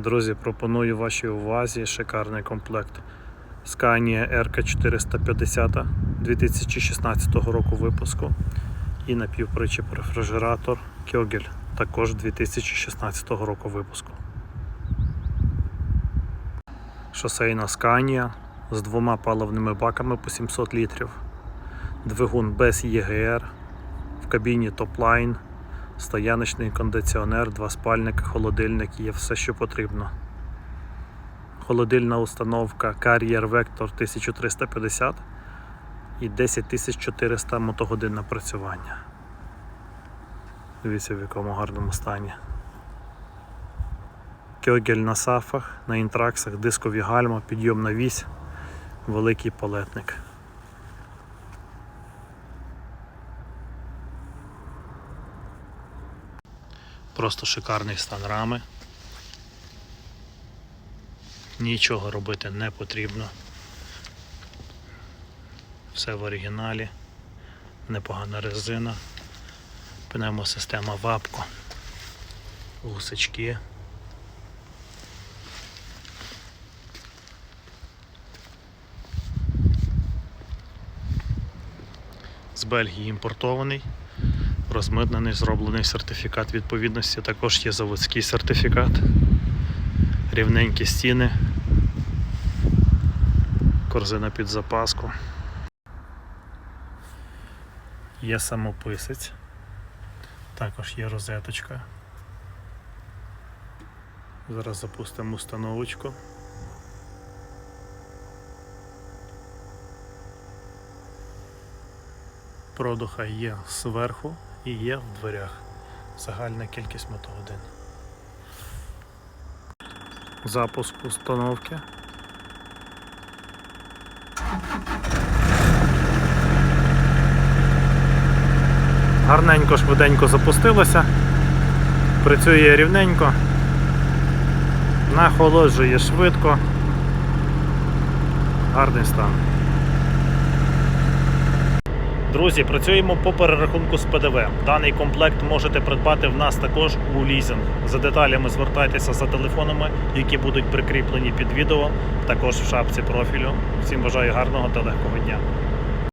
Друзі, пропоную вашій увазі шикарний комплект Scania RK450 2016 року випуску і напівпричіп рефрижератор Kjogel також 2016 року випуску. Шосейна Scania з двома паливними баками по 700 літрів, двигун без ЄГР, в кабіні топлайн, стояночний кондиціонер, два спальники, холодильник, є все, що потрібно. Холодильна установка Carrier Vector 1350 і 10400 мотогодин напрацювання. Дивіться, в якому гарному стані. Кьогель на сафах, на інтраксах, дискові гальма, підйомна вісь, великий палетник. Просто шикарний стан рами. Нічого робити не потрібно. Все в оригіналі. Непогана резина. Пневмосистема вапко. Гусачки. З Бельгії імпортований розмитнений, зроблений сертифікат відповідності, також є заводський сертифікат, рівненькі стіни, корзина під запаску. Є самописець, також є розеточка. Зараз запустимо установочку. Продуха є зверху і є в дверях. Загальна кількість мотогодин. Запуск установки. Гарненько, швиденько запустилося. Працює рівненько. Нахолоджує швидко. Гарний стан. Друзі, працюємо по перерахунку з ПДВ. Даний комплект можете придбати в нас також у лізинг. За деталями звертайтеся за телефонами, які будуть прикріплені під відео, також в шапці профілю. Всім бажаю гарного та легкого дня.